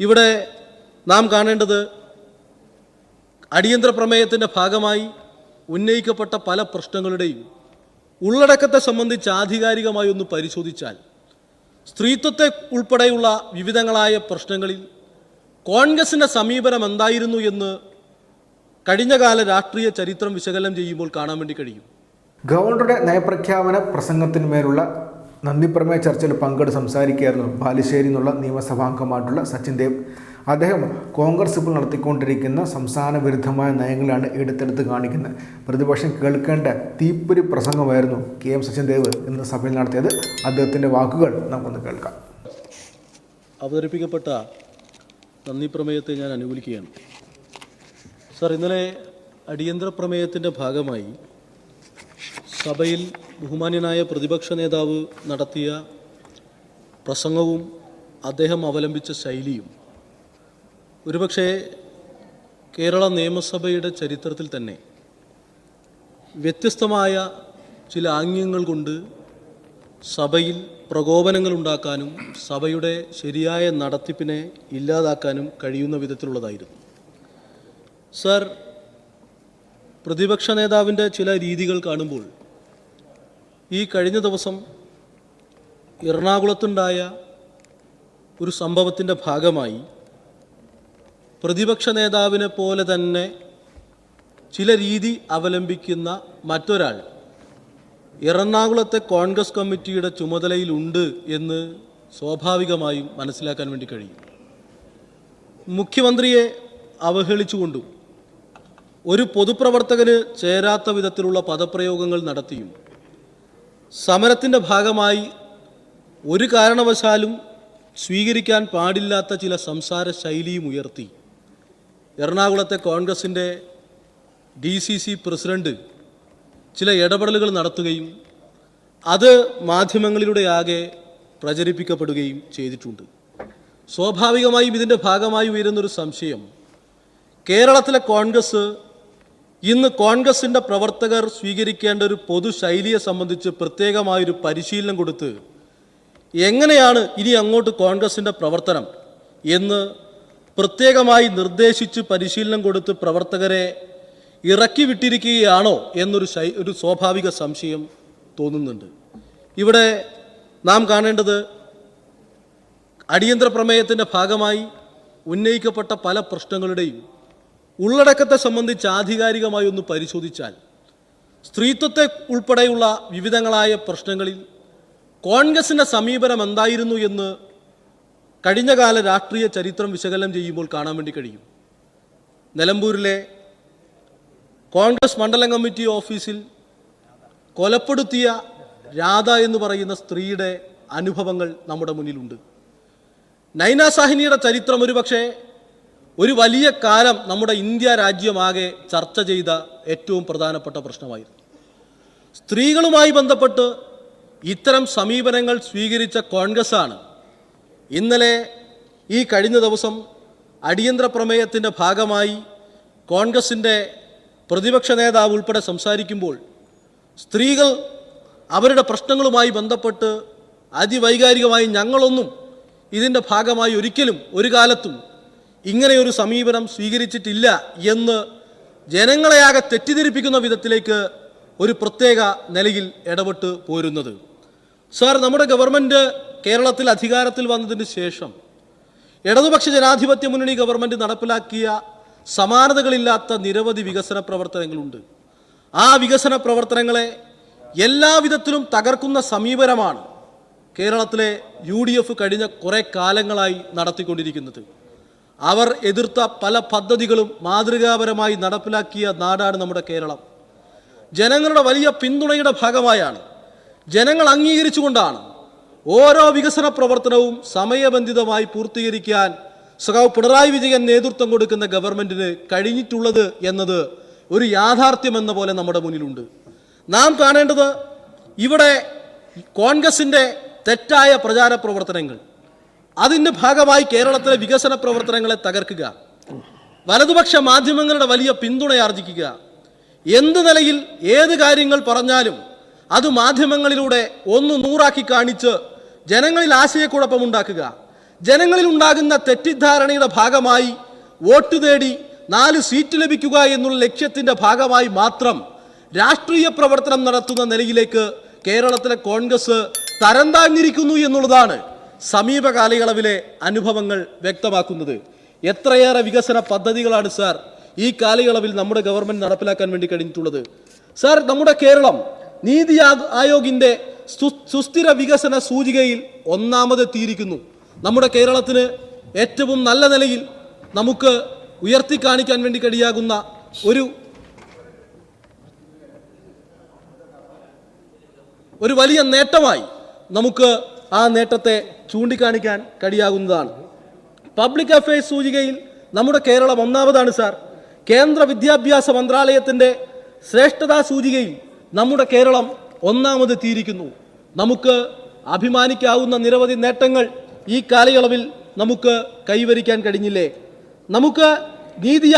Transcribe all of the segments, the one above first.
ഇവിടെ നാം കാണേണ്ടത് അടിയന്തര പ്രമേയത്തിന്റെ ഭാഗമായി ഉന്നയിക്കപ്പെട്ട പല പ്രശ്നങ്ങളുടെയും ഉള്ളടക്കത്തെ സംബന്ധിച്ച് ആധികാരികമായി ഒന്ന് പരിശോധിച്ചാൽ സ്ത്രീത്വത്തെ ഉൾപ്പെടെയുള്ള വിവിധങ്ങളായ പ്രശ്നങ്ങളിൽ കോൺഗ്രസിന്റെ സമീപനം എന്തായിരുന്നു എന്ന് കഴിഞ്ഞകാല രാഷ്ട്രീയ ചരിത്രം വിശകലനം ചെയ്യുമ്പോൾ കാണാൻ വേണ്ടി കഴിയും. ഗവർണറുടെ നയപ്രഖ്യാപന പ്രസംഗത്തിന്മേലുള്ള നന്ദിപ്രമേയ ചർച്ചയിൽ പങ്കെടുത്ത് സംസാരിക്കുകയായിരുന്നു ബാലുശ്ശേരി എന്നുള്ള നിയമസഭാംഗമായിട്ടുള്ള സച്ചിൻ ദേവ്. അദ്ദേഹം കോൺഗ്രസ് ഇപ്പോൾ നടത്തിക്കൊണ്ടിരിക്കുന്ന സംസ്ഥാന വിരുദ്ധമായ നയങ്ങളാണ് എടുത്തെടുത്ത് കാണിക്കുന്നത്. പ്രതിപക്ഷം കേൾക്കേണ്ട തീപ്പൊരി പ്രസംഗമായിരുന്നു കെ എം സച്ചിൻ ദേവ് ഇന്ന് സഭയിൽ നടത്തിയത്. അദ്ദേഹത്തിന്റെ വാക്കുകൾ നമുക്കൊന്ന് കേൾക്കാം. അവതരിപ്പിക്കപ്പെട്ട നന്ദിപ്രമേയത്തെ ഞാൻ അനുകൂലിക്കുകയാണ്. സാർ ഇന്നലെ അടിയന്തര പ്രമേയത്തിന്റെ ഭാഗമായി സഭയിൽ ബഹുമാന്യനായ പ്രതിപക്ഷ നേതാവ് നടത്തിയ പ്രസംഗവും അദ്ദേഹം അവലംബിച്ച ശൈലിയും ഒരുപക്ഷെ കേരള നിയമസഭയുടെ ചരിത്രത്തിൽ തന്നെ വ്യത്യസ്തമായ ചില ആംഗ്യങ്ങൾ കൊണ്ട് സഭയിൽ പ്രകോപനങ്ങൾ ഉണ്ടാക്കാനും സഭയുടെ ശരിയായ നടത്തിപ്പിനെ ഇല്ലാതാക്കാനും കഴിയുന്ന വിധത്തിലുള്ളതായിരുന്നു. സർ പ്രതിപക്ഷ നേതാവിന്റെ ചില രീതികൾ കാണുമ്പോൾ ഈ കഴിഞ്ഞ ദിവസം എറണാകുളത്തുണ്ടായ ഒരു സംഭവത്തിന്റെ ഭാഗമായി പ്രതിപക്ഷ നേതാവിനെ പോലെ തന്നെ ചില രീതി അവലംബിക്കുന്ന മറ്റൊരാൾ എറണാകുളത്തെ കോൺഗ്രസ് കമ്മിറ്റിയുടെ ചുമതലയിലുണ്ട് എന്ന് സ്വാഭാവികമായും മനസ്സിലാക്കാൻ വേണ്ടി കഴിയും. മുഖ്യമന്ത്രിയെ അവഹേളിച്ചുകൊണ്ടും ഒരു പൊതുപ്രവർത്തകന് ചേരാത്ത വിധത്തിലുള്ള പദപ്രയോഗങ്ങൾ നടത്തിയും സമരത്തിന്റെ ഭാഗമായി ഒരു കാരണവശാലും സ്വീകരിക്കാൻ പാടില്ലാത്ത ചില സംസാര ശൈലിയും ഉയർത്തി. എറണാകുളത്തെ കോൺഗ്രസിന്റെ ഡി സി സി പ്രസിഡന്റ് ചില ഇടപെടലുകൾ നടത്തുകയും അത് മാധ്യമങ്ങളിലൂടെ ആകെ പ്രചരിപ്പിക്കപ്പെടുകയും ചെയ്തിട്ടുണ്ട്. സ്വാഭാവികമായും ഇതിന്റെ ഭാഗമായി ഉയരുന്നൊരു സംശയം കേരളത്തിലെ കോൺഗ്രസ് ഇന്ന് കോൺഗ്രസിന്റെ പ്രവർത്തകർ സ്വീകരിക്കേണ്ട ഒരു പൊതു ശൈലിയെ സംബന്ധിച്ച് പ്രത്യേകമായൊരു പരിശീലനം കൊടുത്ത് എങ്ങനെയാണ് ഇനി അങ്ങോട്ട് കോൺഗ്രസിന്റെ പ്രവർത്തനം എന്ന് പ്രത്യേകമായി നിർദ്ദേശിച്ച് പരിശീലനം കൊടുത്ത് പ്രവർത്തകരെ ഇറക്കി വിട്ടിരിക്കുകയാണോ എന്നൊരു ശൈ ഒരു സ്വാഭാവിക സംശയം തോന്നുന്നുണ്ട്. ഇവിടെ നാം കാണേണ്ടത് അടിയന്തര പ്രമേയത്തിന്റെ ഭാഗമായി ഉന്നയിക്കപ്പെട്ട പല പ്രശ്നങ്ങളുടെയും ഉള്ളടക്കത്തെ സംബന്ധിച്ച് ആധികാരികമായി ഒന്ന് പരിശോധിച്ചാൽ സ്ത്രീത്വത്തെ ഉൾപ്പെടെയുള്ള വിവിധങ്ങളായ പ്രശ്നങ്ങളിൽ കോൺഗ്രസിന്റെ സമീപനം എന്തായിരുന്നു എന്ന് കഴിഞ്ഞകാല രാഷ്ട്രീയ ചരിത്രം വിശകലനം ചെയ്യുമ്പോൾ കാണാൻ വേണ്ടി കഴിയും. നിലമ്പൂരിലെ കോൺഗ്രസ് മണ്ഡലം കമ്മിറ്റി ഓഫീസിൽ കൊലപ്പെടുത്തിയ രാധ എന്ന് പറയുന്ന സ്ത്രീയുടെ അനുഭവങ്ങൾ നമ്മുടെ മുന്നിലുണ്ട്. നൈന സാഹിനിയുടെ ചരിത്രം ഒരുപക്ഷെ ഒരു വലിയ കാലം നമ്മുടെ ഇന്ത്യ രാജ്യമാകെ ചർച്ച ചെയ്ത ഏറ്റവും പ്രധാനപ്പെട്ട പ്രശ്നമായിരുന്നു. സ്ത്രീകളുമായി ബന്ധപ്പെട്ട് ഇത്തരം സമീപനങ്ങൾ സ്വീകരിച്ച കോൺഗ്രസ്സാണ് ഇന്നലെ ഈ കഴിഞ്ഞ ദിവസം അടിയന്തര പ്രമേയത്തിന്റെ ഭാഗമായി കോൺഗ്രസിന്റെ പ്രതിപക്ഷ നേതാവ് ഉൾപ്പെടെ സംസാരിക്കുമ്പോൾ സ്ത്രീകൾ അവരുടെ പ്രശ്നങ്ങളുമായി ബന്ധപ്പെട്ട് അതിവൈകാരികമായി ഞങ്ങളൊന്നും ഇതിന്റെ ഭാഗമായി ഒരിക്കലും ഒരു കാലത്തും ഇങ്ങനെയൊരു സമീപനം സ്വീകരിച്ചിട്ടില്ല എന്ന് ജനങ്ങളെയാകെ തെറ്റിദ്ധരിപ്പിക്കുന്ന വിധത്തിലേക്ക് ഒരു പ്രത്യേക നിലയിൽ ഇടപെട്ട് പോരുന്നത്. സാർ നമ്മുടെ ഗവൺമെന്റ് കേരളത്തിൽ അധികാരത്തിൽ വന്നതിന് ശേഷം ഇടതുപക്ഷ ജനാധിപത്യ മുന്നണി ഗവൺമെന്റ് നടപ്പിലാക്കിയ സമാനതകളില്ലാത്ത നിരവധി വികസന പ്രവർത്തനങ്ങളുണ്ട്. ആ വികസന പ്രവർത്തനങ്ങളെ എല്ലാവിധത്തിലും തകർക്കുന്ന സമീപനമാണ് കേരളത്തിലെ യു കഴിഞ്ഞ കുറേ കാലങ്ങളായി നടത്തിക്കൊണ്ടിരിക്കുന്നത്. അവർ എതിർത്ത പല പദ്ധതികളും മാതൃകാപരമായി നടപ്പിലാക്കിയ നാടാണ് നമ്മുടെ കേരളം. ജനങ്ങളുടെ വലിയ പിന്തുണയുടെ ഭാഗമായാണ്. ജനങ്ങൾ അംഗീകരിച്ചുകൊണ്ടാണ് ഓരോ വികസന പ്രവർത്തനവും സമയബന്ധിതമായി പൂർത്തീകരിക്കാൻ സഖാവ് പിണറായി വിജയൻ നേതൃത്വം കൊടുക്കുന്ന ഗവൺമെന്റിന് കഴിഞ്ഞിട്ടുള്ളത് എന്നത് ഒരു യാഥാർത്ഥ്യമെന്ന പോലെ നമ്മുടെ മുന്നിലുണ്ട്. നാം കാണേണ്ടത് ഇവിടെ കോൺഗ്രസിന്റെ തെറ്റായ പ്രചാര പ്രവർത്തനങ്ങൾ അതിന്റെ ഭാഗമായി കേരളത്തിലെ വികസന പ്രവർത്തനങ്ങളെ തകർക്കുക. വലതുപക്ഷ മാധ്യമങ്ങളുടെ വലിയ പിന്തുണ ആർജിക്കുക. എന്ത് നിലയിൽ ഏത് കാര്യങ്ങൾ പറഞ്ഞാലും അത് മാധ്യമങ്ങളിലൂടെ ഒന്ന് നൂറാക്കി കാണിച്ച് ജനങ്ങളിൽ ആശയക്കുഴപ്പമുണ്ടാക്കുക ജനങ്ങളിൽ ഉണ്ടാകുന്ന തെറ്റിദ്ധാരണയുടെ ഭാഗമായി വോട്ട് തേടി നാല് സീറ്റ് ലഭിക്കുക എന്നുള്ള ലക്ഷ്യത്തിന്റെ ഭാഗമായി മാത്രം രാഷ്ട്രീയ പ്രവർത്തനം നടത്തുന്ന നിലയിലേക്ക് കേരളത്തിലെ കോൺഗ്രസ് തരം താഴ്ന്നിരിക്കുന്നു എന്നുള്ളതാണ് സമീപ കാലയളവിലെ അനുഭവങ്ങൾ വ്യക്തമാക്കുന്നത്. എത്രയേറെ വികസന പദ്ധതികളാണ് സാർ ഈ കാലയളവിൽ നമ്മുടെ ഗവൺമെന്റ് നടപ്പിലാക്കാൻ വേണ്ടി കഴിഞ്ഞിട്ടുള്ളത്. സാർ നമ്മുടെ കേരളം നീതി ആയോഗിന്റെ സുസ്ഥിര വികസന സൂചികയിൽ ഒന്നാമതെത്തിയിരിക്കുന്നു നമ്മുടെ കേരളത്തിന് ഏറ്റവും നല്ല നിലയിൽ നമുക്ക് ഉയർത്തി കാണിക്കാൻ വേണ്ടി കഴിയാകുന്ന ഒരു ഒരു വലിയ നേട്ടമായി നമുക്ക് ആ നേട്ടത്തെ ചൂണ്ടിക്കാണിക്കാൻ കഴിയാകുന്നതാണ് പബ്ലിക് അഫയേഴ്സ് സൂചികയിൽ നമ്മുടെ കേരളം ഒന്നാമതാണ് സാർ കേന്ദ്ര വിദ്യാഭ്യാസ മന്ത്രാലയത്തിന്റെ ശ്രേഷ്ഠതാ സൂചികയിൽ നമ്മുടെ കേരളം ഒന്നാമത് തീരിക്കുന്നു നമുക്ക് അഭിമാനിക്കാവുന്ന നിരവധി നേട്ടങ്ങൾ ഈ കാലയളവിൽ നമുക്ക് കൈവരിക്കാൻ കഴിഞ്ഞില്ലേ? നമുക്ക് നീതി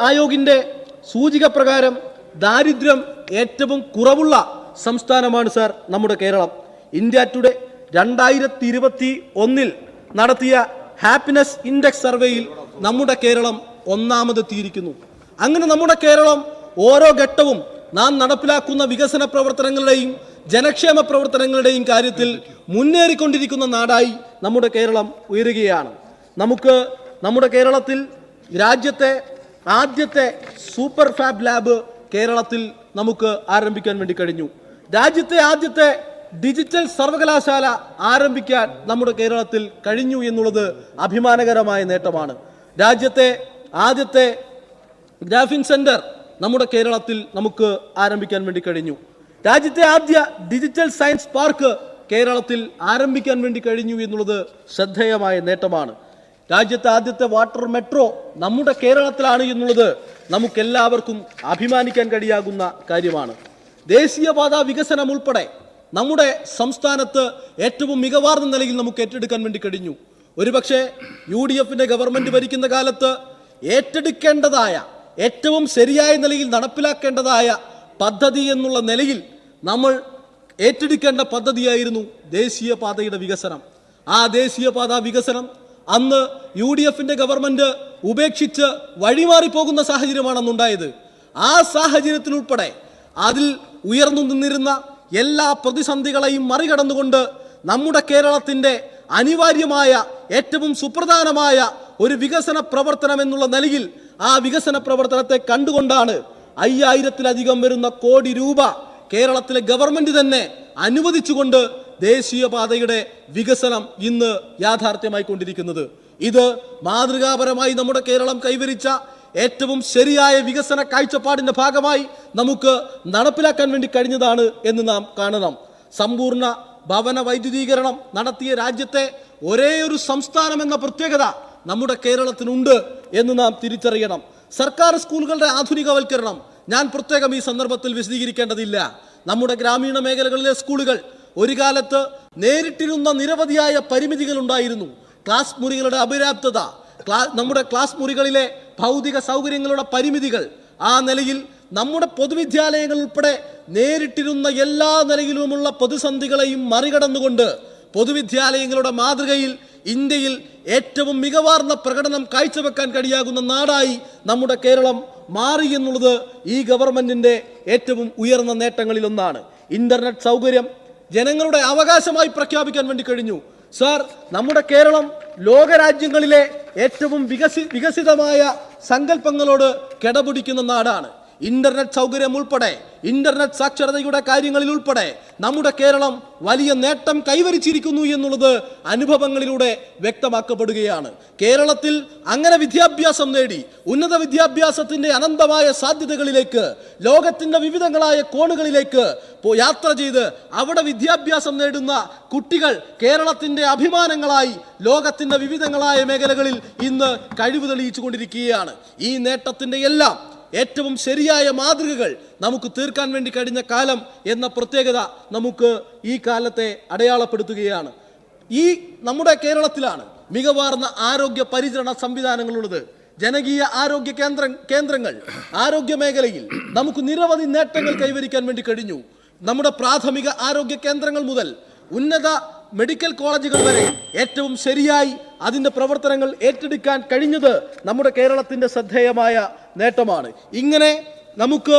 ആയോഗിന്റെ സൂചിക പ്രകാരം ദാരിദ്ര്യം ഏറ്റവും കുറവുള്ള സംസ്ഥാനമാണ് സാർ നമ്മുടെ കേരളം. ഇന്ത്യ ടുഡേ രണ്ടായിരത്തി ഇരുപത്തി ഒന്നിൽ നടത്തിയ ഹാപ്പിനെസ് ഇൻഡെക്സ് സർവേയിൽ നമ്മുടെ കേരളം ഒന്നാമതെത്തിയിരിക്കുന്നു അങ്ങനെ നമ്മുടെ കേരളം ഓരോ ഘട്ടവും നാം നടപ്പിലാക്കുന്ന വികസന പ്രവർത്തനങ്ങളുടെയും ജനക്ഷേമ പ്രവർത്തനങ്ങളുടെയും കാര്യത്തിൽ മുന്നേറിക്കൊണ്ടിരിക്കുന്ന നാടായി നമ്മുടെ കേരളം ഉയരുകയാണ്. നമുക്ക് നമ്മുടെ കേരളത്തിൽ രാജ്യത്തെ ആദ്യത്തെ സൂപ്പർ ഫാബ് ലാബ് കേരളത്തിൽ നമുക്ക് ആരംഭിക്കാൻ വേണ്ടി കഴിഞ്ഞു. രാജ്യത്തെ ആദ്യത്തെ ഡിജിറ്റൽ സർവകലാശാല ആരംഭിക്കാൻ നമ്മുടെ കേരളത്തിൽ കഴിഞ്ഞു എന്നുള്ളത് അഭിമാനകരമായ നേട്ടമാണ്. രാജ്യത്തെ ആദ്യത്തെ ഗ്രാഫിൻ സെന്റർ നമ്മുടെ കേരളത്തിൽ നമുക്ക് ആരംഭിക്കാൻ വേണ്ടി കഴിഞ്ഞു. രാജ്യത്തെ ആദ്യ ഡിജിറ്റൽ സയൻസ് പാർക്ക് കേരളത്തിൽ ആരംഭിക്കാൻ വേണ്ടി കഴിഞ്ഞു എന്നുള്ളത് ശ്രദ്ധേയമായ നേട്ടമാണ്. രാജ്യത്തെ ആദ്യത്തെ വാട്ടർ മെട്രോ നമ്മുടെ കേരളത്തിലാണ് എന്നുള്ളത് നമുക്കെല്ലാവർക്കും അഭിമാനിക്കാൻ കഴിയാകുന്ന കാര്യമാണ്. ദേശീയപാത വികസനം ഉൾപ്പെടെ നമ്മുടെ സംസ്ഥാനത്ത് ഏറ്റവും മികവാർന്ന നിലയിൽ നമുക്ക് ഏറ്റെടുക്കാൻ വേണ്ടി കഴിഞ്ഞു. ഒരുപക്ഷെ യു ഡി എഫിന്റെ ഗവൺമെന്റ് ഭരിക്കുന്ന കാലത്ത് ഏറ്റെടുക്കേണ്ടതായ ഏറ്റവും ശരിയായ നിലയിൽ നടപ്പിലാക്കേണ്ടതായ പദ്ധതി എന്നുള്ള നിലയിൽ നമ്മൾ ഏറ്റെടുക്കേണ്ട പദ്ധതിയായിരുന്നു ദേശീയപാതയുടെ വികസനം. ആ ദേശീയപാത വികസനം അന്ന് യു ഡി എഫിന്റെ ഗവൺമെന്റ് ഉപേക്ഷിച്ച് വഴിമാറിപ്പോകുന്ന സാഹചര്യമാണെന്നുണ്ടായത്. ആ സാഹചര്യത്തിലുൾപ്പെടെ അതിൽ ഉയർന്നു നിന്നിരുന്ന എല്ലാ പ്രതിസന്ധികളെയും മറികടന്നുകൊണ്ട് നമ്മുടെ കേരളത്തിന്റെ അനിവാര്യമായ ഏറ്റവും സുപ്രധാനമായ ഒരു വികസന പ്രവർത്തനം എന്നുള്ള നിലയിൽ ആ വികസന പ്രവർത്തനത്തെ കണ്ടുകൊണ്ടാണ് അയ്യായിരത്തിലധികം വരുന്ന കോടി രൂപ കേരളത്തിലെ ഗവൺമെന്റ് തന്നെ അനുവദിച്ചുകൊണ്ട് ദേശീയപാതയുടെ വികസനം ഇന്ന് യാഥാർത്ഥ്യമായിക്കൊണ്ടിരിക്കുന്നത്. ഇത് മാതൃകാപരമായി നമ്മുടെ കേരളം കൈവരിച്ച ഏറ്റവും ശരിയായ വികസന കാഴ്ചപ്പാടിന്റെ ഭാഗമായി നമുക്ക് നടപ്പിലാക്കാൻ വേണ്ടി കഴിഞ്ഞതാണ് എന്ന് നാം കാണണം. സമ്പൂർണ ഭവന വൈദ്യുതീകരണം നടത്തിയ രാജ്യത്തെ ഒരേ ഒരു സംസ്ഥാനം എന്ന പ്രത്യേകത നമ്മുടെ കേരളത്തിനുണ്ട് എന്ന് നാം തിരിച്ചറിയണം. സർക്കാർ സ്കൂളുകളുടെ ആധുനികവൽക്കരണം ഞാൻ പ്രത്യേകം ഈ സന്ദർഭത്തിൽ വിശദീകരിക്കേണ്ടതില്ല. നമ്മുടെ ഗ്രാമീണ മേഖലകളിലെ സ്കൂളുകൾ ഒരു കാലത്ത് നേരിട്ടിരുന്ന നിരവധിയായ പരിമിതികൾ ഉണ്ടായിരുന്നു ക്ലാസ് മുറികളുടെ അപര്യാപ്തത നമ്മുടെ ക്ലാസ് മുറികളിലെ ഭൗതിക സൗകര്യങ്ങളുടെ പരിമിതികൾ ആ നിലയിൽ നമ്മുടെ പൊതുവിദ്യാലയങ്ങൾ ഉൾപ്പെടെ നേരിട്ടിരുന്ന എല്ലാ നിലയിലുമുള്ള പ്രതിസന്ധികളെയും മറികടന്നുകൊണ്ട് പൊതുവിദ്യാലയങ്ങളുടെ മാതൃകയിൽ ഇന്ത്യയിൽ ഏറ്റവും മികവാർന്ന പ്രകടനം കാഴ്ചവെക്കാൻ കഴിയാകുന്ന നാടായി നമ്മുടെ കേരളം മാറി എന്നുള്ളത് ഈ ഗവൺമെന്റിന്റെ ഏറ്റവും ഉയർന്ന നേട്ടങ്ങളിലൊന്നാണ്. ഇന്റർനെറ്റ് സൗകര്യം ജനങ്ങളുടെ അവകാശമായി പ്രഖ്യാപിക്കാൻ വേണ്ടി കഴിഞ്ഞു. സാർ നമ്മുടെ കേരളം ലോകരാജ്യങ്ങളിലെ ഏറ്റവും വികസി വികസിതമായ സങ്കല്പങ്ങളോട് കിടപിടിക്കുന്ന നാടാണ്. ഇന്റർനെറ്റ് സൗകര്യം ഉൾപ്പെടെ ഇന്റർനെറ്റ് സാക്ഷരതയുടെ കാര്യങ്ങളിൽ ഉൾപ്പെടെ നമ്മുടെ കേരളം വലിയ നേട്ടം കൈവരിച്ചിരിക്കുന്നു എന്നുള്ളത് അനുഭവങ്ങളിലൂടെ വ്യക്തമാക്കപ്പെടുകയാണ്. കേരളത്തിൽ അങ്ങനെ വിദ്യാഭ്യാസം നേടി ഉന്നത വിദ്യാഭ്യാസത്തിന്റെ അനന്തമായ സാധ്യതകളിലേക്ക് ലോകത്തിന്റെ വിവിധങ്ങളായ കോണുകളിലേക്ക് യാത്ര ചെയ്ത് അവിടെ വിദ്യാഭ്യാസം നേടുന്ന കുട്ടികൾ കേരളത്തിന്റെ അഭിമാനങ്ങളായി ലോകത്തിന്റെ വിവിധങ്ങളായ മേഖലകളിൽ ഇന്ന് കഴിവ് തെളിയിച്ചു കൊണ്ടിരിക്കുകയാണ് ഈ നേട്ടത്തിന്റെ എല്ലാം ഏറ്റവും ശരിയായ മാതൃകകൾ നമുക്ക് തീർക്കാൻ വേണ്ടി കഴിഞ്ഞ കാലം എന്ന പ്രത്യേകത നമുക്ക് ഈ കാലത്തെ അടയാളപ്പെടുത്തുകയാണ്. ഈ നമ്മുടെ കേരളത്തിലാണ് മികവാർന്ന ആരോഗ്യ പരിചരണ സംവിധാനങ്ങളുള്ളത്. ജനകീയ ആരോഗ്യ കേന്ദ്ര കേന്ദ്രങ്ങൾ ആരോഗ്യ മേഖലയിൽ നമുക്ക് നിരവധി നേട്ടങ്ങൾ കൈവരിക്കാൻ വേണ്ടി കഴിഞ്ഞു. നമ്മുടെ പ്രാഥമിക ആരോഗ്യ കേന്ദ്രങ്ങൾ മുതൽ ഉന്നത മെഡിക്കൽ കോളേജുകൾ വരെ ഏറ്റവും ശരിയായി അതിന്റെ പ്രവർത്തനങ്ങൾ ഏറ്റെടുക്കാൻ കഴിഞ്ഞത് നമ്മുടെ കേരളത്തിന്റെ ശ്രദ്ധേയമായ നേട്ടമാണ്. ഇങ്ങനെ നമുക്ക്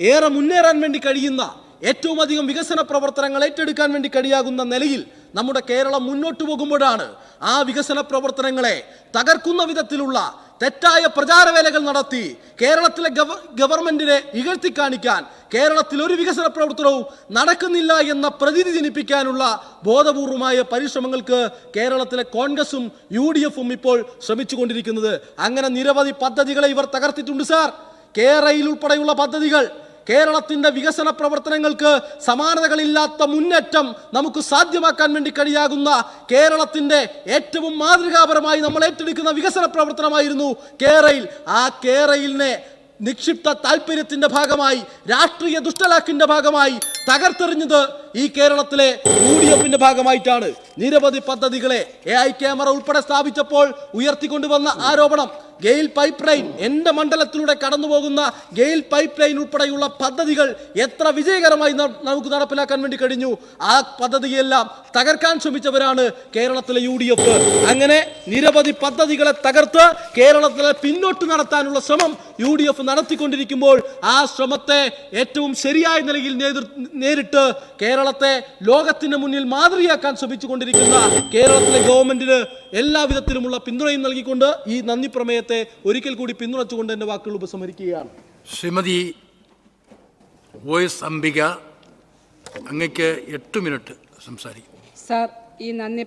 ഏറെ മുന്നേറാൻ വേണ്ടി കഴിയുന്ന ഏറ്റവും അധികം വികസന പ്രവർത്തനങ്ങൾ ഏറ്റെടുക്കാൻ വേണ്ടി കഴിയാകുന്ന നിലയിൽ നമ്മുടെ കേരളം മുന്നോട്ട് പോകുമ്പോഴാണ് ആ വികസന പ്രവർത്തനങ്ങളെ തകർക്കുന്ന വിധത്തിലുള്ള തെറ്റായ പ്രചാരവേലകൾ നടത്തി കേരളത്തിലെ ഗവ ഗവൺമെന്റിനെ ഇകഴ്ത്തി കാണിക്കാൻ കേരളത്തിൽ ഒരു വികസന പ്രവർത്തനവും നടക്കുന്നില്ല എന്ന പ്രതീതി ജനിപ്പിക്കാനുള്ള ബോധപൂർവമായ പരിശ്രമങ്ങൾക്ക് കേരളത്തിലെ കോൺഗ്രസും യു ഡി എഫും ഇപ്പോൾ ശ്രമിച്ചുകൊണ്ടിരിക്കുന്നത്. അങ്ങനെ നിരവധി പദ്ധതികളെ ഇവർ തകർത്തിട്ടുണ്ട് സാർ. കേരളയിൽ ഉൾപ്പെടെയുള്ള പദ്ധതികൾ കേരളത്തിന്റെ വികസന പ്രവർത്തനങ്ങൾക്ക് സമാനതകളില്ലാത്ത മുന്നേറ്റം നമുക്ക് സാധ്യമാക്കാൻ വേണ്ടി കഴിയാകുന്ന കേരളത്തിന്റെ ഏറ്റവും മാതൃകാപരമായി നമ്മൾ ഏറ്റെടുക്കുന്ന വികസന പ്രവർത്തനമായിരുന്നു കേരയിൽ. ആ കേരയിലിനെ നിക്ഷിപ്ത താല്പര്യത്തിന്റെ ഭാഗമായി രാഷ്ട്രീയ ദുഷ്ടലാക്കിന്റെ ഭാഗമായി തകർത്തെറിഞ്ഞത് ഈ കേരളത്തിലെ യു ഡി എഫിന്റെ ഭാഗമായിട്ടാണ്. നിരവധി പദ്ധതികളെ എ ഐ ക്യാമറ ഉൾപ്പെടെ സ്ഥാപിച്ചപ്പോൾ ഉയർത്തിക്കൊണ്ടുവന്ന ആരോപണം ഗെയിൽ പൈപ്പ് ലൈൻ എന്റെ മണ്ഡലത്തിലൂടെ കടന്നു പോകുന്ന ഗെയിൽ പൈപ്പ് ലൈൻ ഉൾപ്പെടെയുള്ള പദ്ധതികൾ എത്ര വിജയകരമായി നമുക്ക് നടപ്പിലാക്കാൻ വേണ്ടി കഴിഞ്ഞു? ആ പദ്ധതിയെല്ലാം തകർക്കാൻ ശ്രമിച്ചവരാണ് കേരളത്തിലെ യു ഡി എഫ് അങ്ങനെ നിരവധി പദ്ധതികളെ തകർത്ത് കേരളത്തിലെ പിന്നോട്ട് നടത്താനുള്ള ശ്രമം യു ഡി എഫ് നടത്തിക്കൊണ്ടിരിക്കുമ്പോൾ ആ ശ്രമത്തെ ഏറ്റവും ശരിയായ നിലയിൽ നേരിട്ട് കേരളത്തെ ലോകത്തിന് മുന്നിൽ മാതൃകയാക്കാൻ ശ്രമിച്ചുകൊണ്ടിരിക്കുന്ന കേരളത്തിലെ ഗവൺമെന്റിന് എല്ലാ വിധത്തിലുമുള്ള പിന്തുണയും നൽകിക്കൊണ്ട് ഈ നന്ദി ഒരിക്കൽ കൂടി പിന്തുണച്ചുകൊണ്ട് എന്റെ വാക്കുകൾ ഉപസംഹരിക്കുകയാണ്. ശ്രീമതി വോയിസ് എസ് അംബിക അങ്ങക്ക് എട്ട് മിനിറ്റ് സംസാരിക്കും. സാർ ഈ നന്ദി